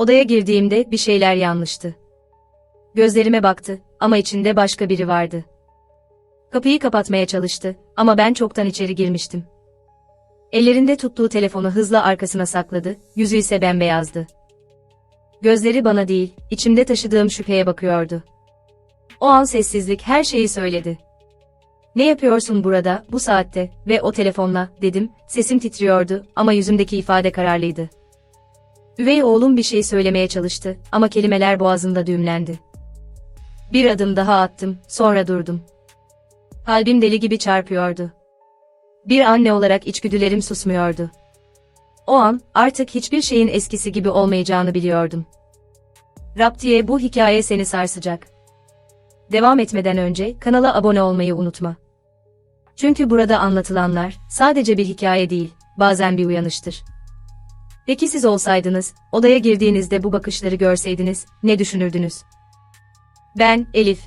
Odaya girdiğimde bir şeyler yanlıştı. Gözlerime baktı ama içinde başka biri vardı. Kapıyı kapatmaya çalıştı ama ben çoktan içeri girmiştim. Ellerinde tuttuğu telefonu hızla arkasına sakladı, yüzü ise bembeyazdı. Gözleri bana değil, içimde taşıdığım şüpheye bakıyordu. O an sessizlik her şeyi söyledi. Ne yapıyorsun burada, bu saatte ve o telefonla, dedim, sesim titriyordu ama yüzümdeki ifade kararlıydı. Üvey oğlum bir şey söylemeye çalıştı ama kelimeler boğazımda düğümlendi. Bir adım daha attım, sonra durdum. Kalbim deli gibi çarpıyordu. Bir anne olarak içgüdülerim susmuyordu. O an, artık hiçbir şeyin eskisi gibi olmayacağını biliyordum. Raptiye bu hikaye seni sarsacak. Devam etmeden önce kanala abone olmayı unutma. Çünkü burada anlatılanlar sadece bir hikaye değil, bazen bir uyanıştır. Peki siz olsaydınız, odaya girdiğinizde bu bakışları görseydiniz, ne düşünürdünüz? Ben, Elif.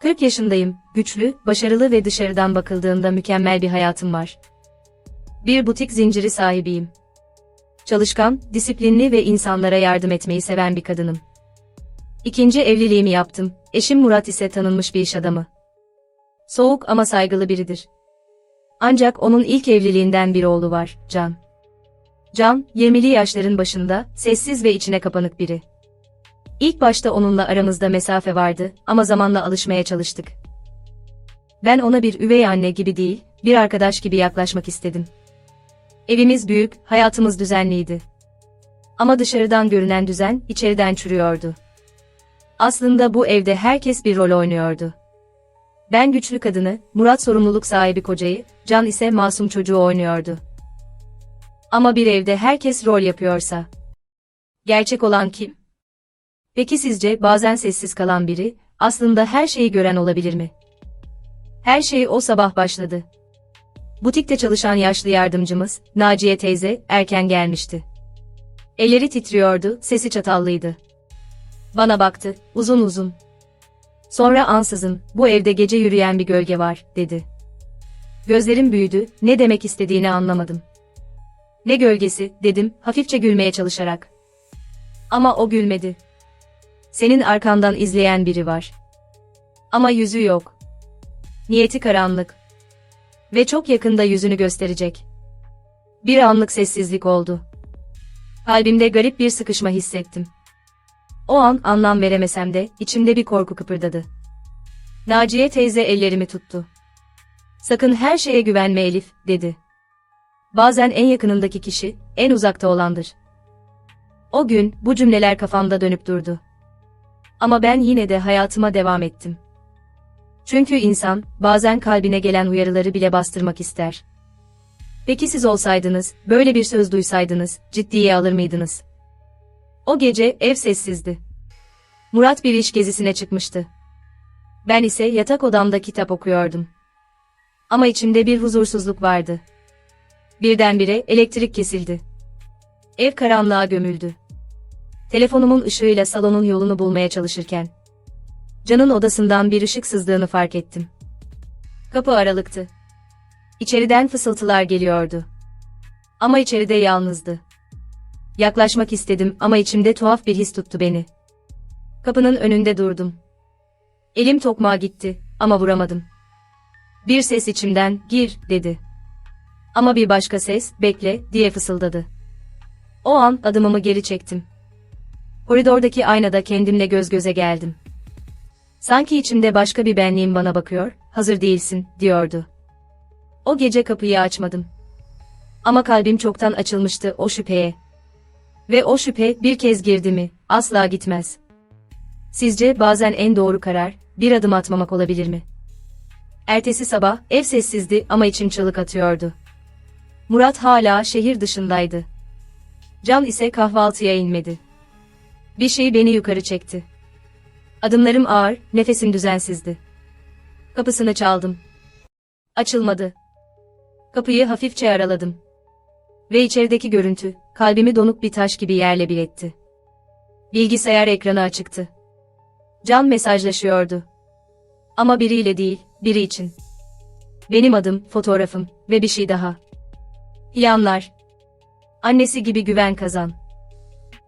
40 yaşındayım, güçlü, başarılı ve dışarıdan bakıldığında mükemmel bir hayatım var. Bir butik zinciri sahibiyim. Çalışkan, disiplinli ve insanlara yardım etmeyi seven bir kadınım. İkinci evliliğimi yaptım, eşim Murat ise tanınmış bir iş adamı. Soğuk ama saygılı biridir. Ancak onun ilk evliliğinden bir oğlu var, Can. Can, 20'li yaşların başında, sessiz ve içine kapanık biri. İlk başta onunla aramızda mesafe vardı ama zamanla alışmaya çalıştık. Ben ona bir üvey anne gibi değil, bir arkadaş gibi yaklaşmak istedim. Evimiz büyük, hayatımız düzenliydi. Ama dışarıdan görünen düzen, içeriden çürüyordu. Aslında bu evde herkes bir rol oynuyordu. Ben güçlü kadını, Murat sorumluluk sahibi kocayı, Can ise masum çocuğu oynuyordu. Ama bir evde herkes rol yapıyorsa. Gerçek olan kim? Peki sizce bazen sessiz kalan biri, aslında her şeyi gören olabilir mi? Her şey o sabah başladı. Butikte çalışan yaşlı yardımcımız, Naciye teyze, erken gelmişti. Elleri titriyordu, sesi çatallıydı. Bana baktı, uzun uzun. Sonra ansızın, bu evde gece yürüyen bir gölge var, dedi. Gözlerim büyüdü, ne demek istediğini anlamadım. Ne gölgesi, dedim, hafifçe gülmeye çalışarak. Ama o gülmedi. Senin arkandan izleyen biri var. Ama yüzü yok. Niyeti karanlık. Ve çok yakında yüzünü gösterecek. Bir anlık sessizlik oldu. Kalbimde garip bir sıkışma hissettim. O an anlam veremesem de içimde bir korku kıpırdadı. Naciye teyze ellerimi tuttu. Sakın her şeye güvenme Elif, dedi. Bazen en yakınındaki kişi, en uzakta olandır. O gün, bu cümleler kafamda dönüp durdu. Ama ben yine de hayatıma devam ettim. Çünkü insan, bazen kalbine gelen uyarıları bile bastırmak ister. Peki siz olsaydınız, böyle bir söz duysaydınız, ciddiye alır mıydınız? O gece ev sessizdi. Murat bir iş gezisine çıkmıştı. Ben ise yatak odamda kitap okuyordum. Ama içimde bir huzursuzluk vardı. Birdenbire elektrik kesildi. Ev karanlığa gömüldü. Telefonumun ışığıyla salonun yolunu bulmaya çalışırken Can'ın odasından bir ışık sızdığını fark ettim. Kapı aralıktı. İçeriden fısıltılar geliyordu. Ama içeride yalnızdı. Yaklaşmak istedim ama içimde tuhaf bir his tuttu beni. Kapının önünde durdum. Elim tokmağa gitti ama vuramadım. Bir ses içimden, gir, dedi. Ama bir başka ses, bekle, diye fısıldadı. O an adımımı geri çektim. Koridordaki aynada kendimle göz göze geldim. Sanki içimde başka bir benliğim bana bakıyor, hazır değilsin, diyordu. O gece kapıyı açmadım. Ama kalbim çoktan açılmıştı o şüpheye. Ve o şüphe bir kez girdi mi, asla gitmez. Sizce bazen en doğru karar, bir adım atmamak olabilir mi? Ertesi sabah, ev sessizdi ama içim çığlık atıyordu. Murat hala şehir dışındaydı. Can ise kahvaltıya inmedi. Bir şey beni yukarı çekti. Adımlarım ağır, nefesim düzensizdi. Kapısını çaldım. Açılmadı. Kapıyı hafifçe araladım. Ve içerideki görüntü, kalbimi donuk bir taş gibi yerle bir etti. Bilgisayar ekranı açıktı. Can mesajlaşıyordu. Ama biriyle değil, biri için. Benim adım, fotoğrafım ve bir şey daha. Planlar. Annesi gibi güven kazan.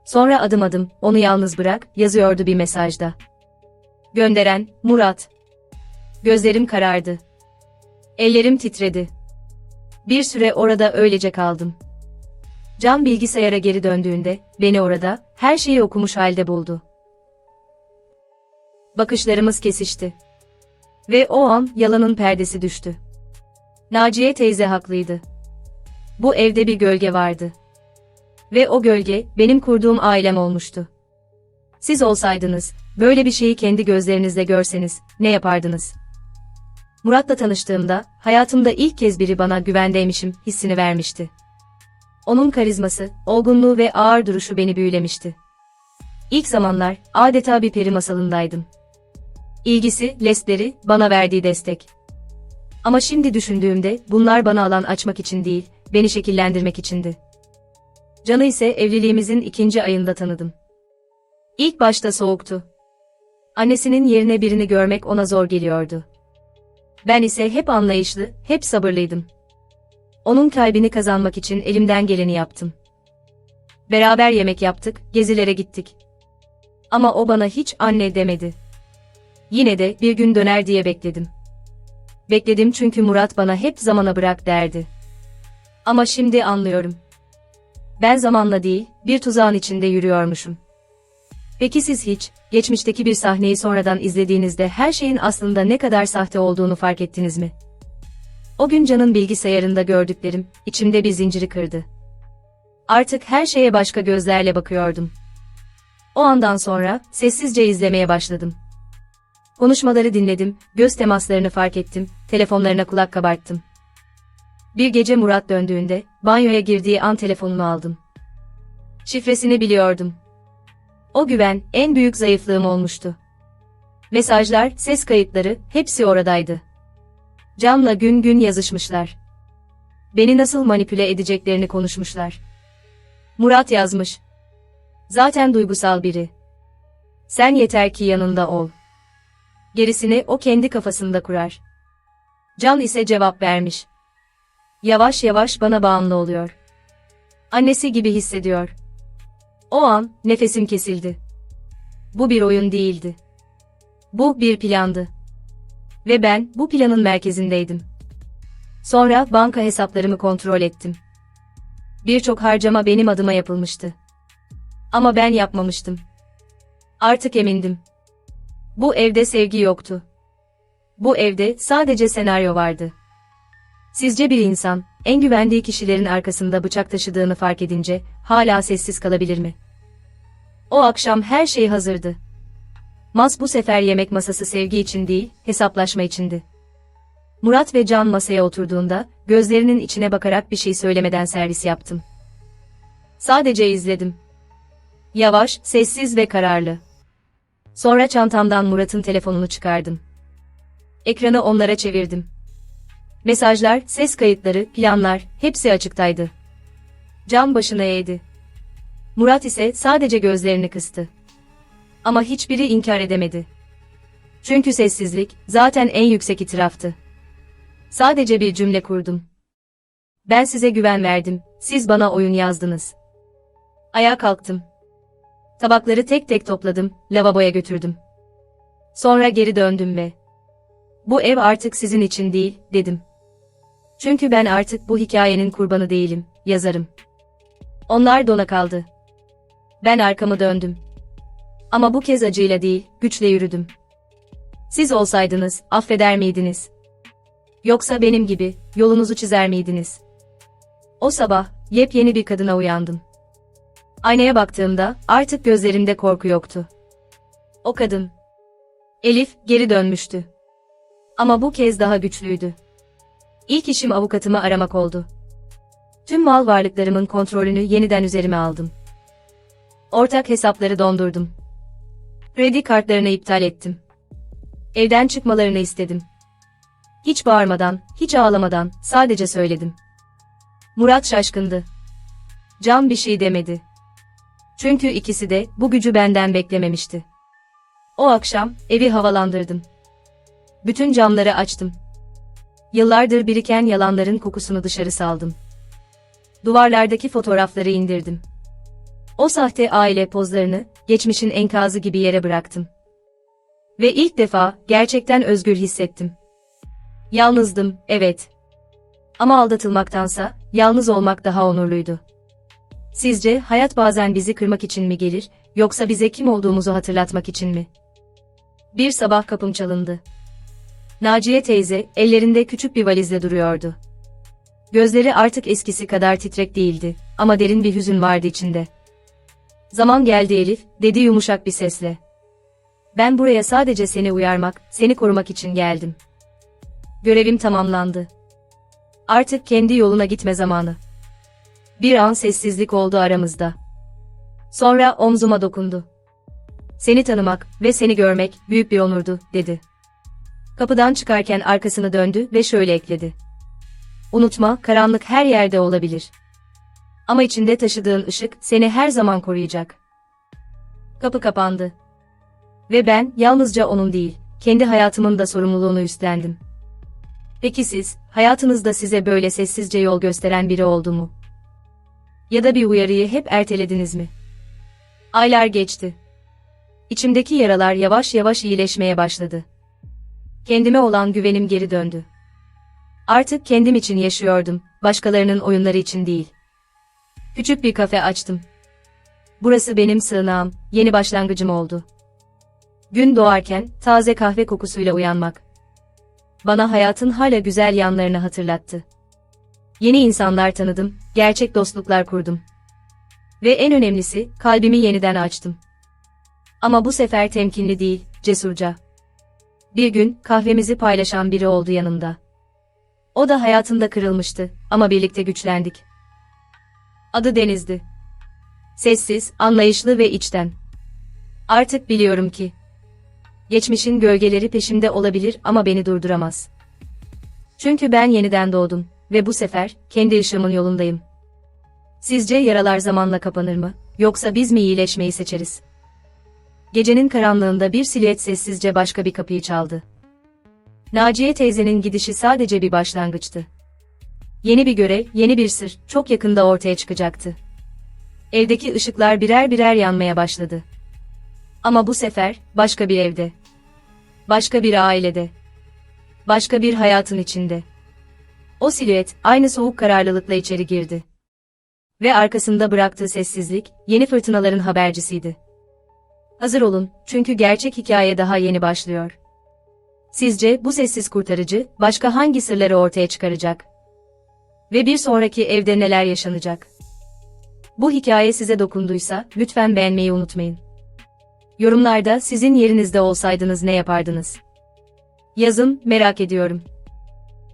Sonra adım adım, onu yalnız bırak, yazıyordu bir mesajda. Gönderen, Murat. Gözlerim karardı. Ellerim titredi. Bir süre orada öylece kaldım. Can bilgisayara geri döndüğünde, beni orada, her şeyi okumuş halde buldu. Bakışlarımız kesişti. Ve o an, yalanın perdesi düştü. Naciye teyze haklıydı. Bu evde bir gölge vardı. Ve o gölge, benim kurduğum ailem olmuştu. Siz olsaydınız, böyle bir şeyi kendi gözlerinizle görseniz, ne yapardınız? Murat'la tanıştığımda, hayatımda ilk kez biri bana güvendeymişim hissini vermişti. Onun karizması, olgunluğu ve ağır duruşu beni büyülemişti. İlk zamanlar, adeta bir peri masalındaydım. İlgisi, lesleri, bana verdiği destek. Ama şimdi düşündüğümde, bunlar bana alan açmak için değil, beni şekillendirmek içindi. Can'ı ise evliliğimizin ikinci ayında tanıdım. İlk başta soğuktu. Annesinin yerine birini görmek ona zor geliyordu. Ben ise hep anlayışlı, hep sabırlıydım. Onun kalbini kazanmak için elimden geleni yaptım. Beraber yemek yaptık, gezilere gittik. Ama o bana hiç anne demedi. Yine de bir gün döner diye bekledim. Bekledim çünkü Murat bana hep zamana bırak derdi. Ama şimdi anlıyorum. Ben zamanla değil, bir tuzağın içinde yürüyormuşum. Peki siz hiç, geçmişteki bir sahneyi sonradan izlediğinizde her şeyin aslında ne kadar sahte olduğunu fark ettiniz mi? O gün Can'ın bilgisayarında gördüklerim, içimde bir zinciri kırdı. Artık her şeye başka gözlerle bakıyordum. O andan sonra, sessizce izlemeye başladım. Konuşmaları dinledim, göz temaslarını fark ettim, telefonlarına kulak kabarttım. Bir gece Murat döndüğünde, banyoya girdiği an telefonumu aldım. Şifresini biliyordum. O güven, en büyük zayıflığım olmuştu. Mesajlar, ses kayıtları, hepsi oradaydı. Can'la gün gün yazışmışlar. Beni nasıl manipüle edeceklerini konuşmuşlar. Murat yazmış. Zaten duygusal biri. Sen yeter ki yanında ol. Gerisini o kendi kafasında kurar. Can ise cevap vermiş. Yavaş yavaş bana bağımlı oluyor. Annesi gibi hissediyor. O an nefesim kesildi. Bu bir oyun değildi. Bu bir plandı. Ve ben bu planın merkezindeydim. Sonra banka hesaplarımı kontrol ettim. Birçok harcama benim adıma yapılmıştı. Ama ben yapmamıştım. Artık emindim. Bu evde sevgi yoktu. Bu evde sadece senaryo vardı. Sizce bir insan, en güvendiği kişilerin arkasında bıçak taşıdığını fark edince, hala sessiz kalabilir mi? O akşam her şey hazırdı. Mas bu sefer yemek masası sevgi için değil, hesaplaşma içindi. Murat ve Can masaya oturduğunda, gözlerinin içine bakarak bir şey söylemeden servis yaptım. Sadece izledim. Yavaş, sessiz ve kararlı. Sonra çantamdan Murat'ın telefonunu çıkardım. Ekranı onlara çevirdim. Mesajlar, ses kayıtları, planlar, hepsi açıktaydı. Can başını eğdi. Murat ise sadece gözlerini kıstı. Ama hiçbiri inkar edemedi. Çünkü sessizlik, zaten en yüksek itiraftı. Sadece bir cümle kurdum. Ben size güven verdim, siz bana oyun yazdınız. Ayağa kalktım. Tabakları tek tek topladım, lavaboya götürdüm. Sonra geri döndüm ve bu ev artık sizin için değil, dedim. Çünkü ben artık bu hikayenin kurbanı değilim, yazarım. Onlar dona kaldı. Ben arkamı döndüm. Ama bu kez acıyla değil, güçle yürüdüm. Siz olsaydınız, affeder miydiniz? Yoksa benim gibi, yolunuzu çizer miydiniz? O sabah, yepyeni bir kadına uyandım. Aynaya baktığımda, artık gözlerimde korku yoktu. O kadın. Elif, geri dönmüştü. Ama bu kez daha güçlüydü. İlk işim avukatımı aramak oldu. Tüm mal varlıklarımın kontrolünü yeniden üzerime aldım. Ortak hesapları dondurdum. Kredi kartlarını iptal ettim. Evden çıkmalarını istedim. Hiç bağırmadan, hiç ağlamadan, sadece söyledim. Murat şaşkındı. Can bir şey demedi. Çünkü ikisi de bu gücü benden beklememişti. O akşam evi havalandırdım. Bütün camları açtım. Yıllardır biriken yalanların kokusunu dışarı saldım. Duvarlardaki fotoğrafları indirdim. O sahte aile pozlarını, geçmişin enkazı gibi yere bıraktım. Ve ilk defa, gerçekten özgür hissettim. Yalnızdım, evet. Ama aldatılmaktansa, yalnız olmak daha onurluydu. Sizce, hayat bazen bizi kırmak için mi gelir, yoksa bize kim olduğumuzu hatırlatmak için mi? Bir sabah kapım çalındı. Naciye teyze, ellerinde küçük bir valizle duruyordu. Gözleri artık eskisi kadar titrek değildi, ama derin bir hüzün vardı içinde. Zaman geldi Elif, dedi yumuşak bir sesle. Ben buraya sadece seni uyarmak, seni korumak için geldim. Görevim tamamlandı. Artık kendi yoluna gitme zamanı. Bir an sessizlik oldu aramızda. Sonra omzuma dokundu. Seni tanımak ve seni görmek büyük bir onurdu, dedi. Kapıdan çıkarken arkasını döndü ve şöyle ekledi. Unutma, karanlık her yerde olabilir. Ama içinde taşıdığın ışık seni her zaman koruyacak. Kapı kapandı. Ve ben yalnızca onun değil, kendi hayatımın da sorumluluğunu üstlendim. Peki siz, hayatınızda size böyle sessizce yol gösteren biri oldu mu? Ya da bir uyarıyı hep ertelediniz mi? Aylar geçti. İçimdeki yaralar yavaş yavaş iyileşmeye başladı. Kendime olan güvenim geri döndü. Artık kendim için yaşıyordum, başkalarının oyunları için değil. Küçük bir kafe açtım. Burası benim sığınağım, yeni başlangıcım oldu. Gün doğarken taze kahve kokusuyla uyanmak. Bana hayatın hala güzel yanlarını hatırlattı. Yeni insanlar tanıdım, gerçek dostluklar kurdum. Ve en önemlisi, kalbimi yeniden açtım. Ama bu sefer temkinli değil, cesurca. Bir gün kahvemizi paylaşan biri oldu yanımda. O da hayatında kırılmıştı ama birlikte güçlendik. Adı Deniz'di. Sessiz, anlayışlı ve içten. Artık biliyorum ki geçmişin gölgeleri peşimde olabilir ama beni durduramaz. Çünkü ben yeniden doğdum ve bu sefer kendi ışığımın yolundayım. Sizce yaralar zamanla kapanır mı, yoksa biz mi iyileşmeyi seçeriz? Gecenin karanlığında bir silüet sessizce başka bir kapıyı çaldı. Naciye teyzenin gidişi sadece bir başlangıçtı. Yeni bir görev, yeni bir sır, çok yakında ortaya çıkacaktı. Evdeki ışıklar birer birer yanmaya başladı. Ama bu sefer, başka bir evde. Başka bir ailede. Başka bir hayatın içinde. O silüet, aynı soğuk kararlılıkla içeri girdi. Ve arkasında bıraktığı sessizlik, yeni fırtınaların habercisiydi. Hazır olun, çünkü gerçek hikaye daha yeni başlıyor. Sizce bu sessiz kurtarıcı, başka hangi sırları ortaya çıkaracak? Ve bir sonraki evde neler yaşanacak? Bu hikaye size dokunduysa, lütfen beğenmeyi unutmayın. Yorumlarda sizin yerinizde olsaydınız ne yapardınız? Yazın, merak ediyorum.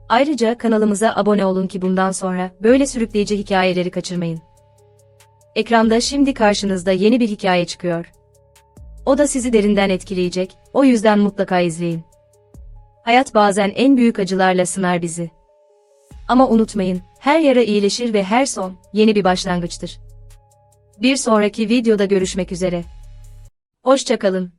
Ayrıca kanalımıza abone olun ki bundan sonra böyle sürükleyici hikayeleri kaçırmayın. Ekranda şimdi karşınızda yeni bir hikaye çıkıyor. O da sizi derinden etkileyecek, o yüzden mutlaka izleyin. Hayat bazen en büyük acılarla sınar bizi. Ama unutmayın, her yara iyileşir ve her son, yeni bir başlangıçtır. Bir sonraki videoda görüşmek üzere. Hoşçakalın.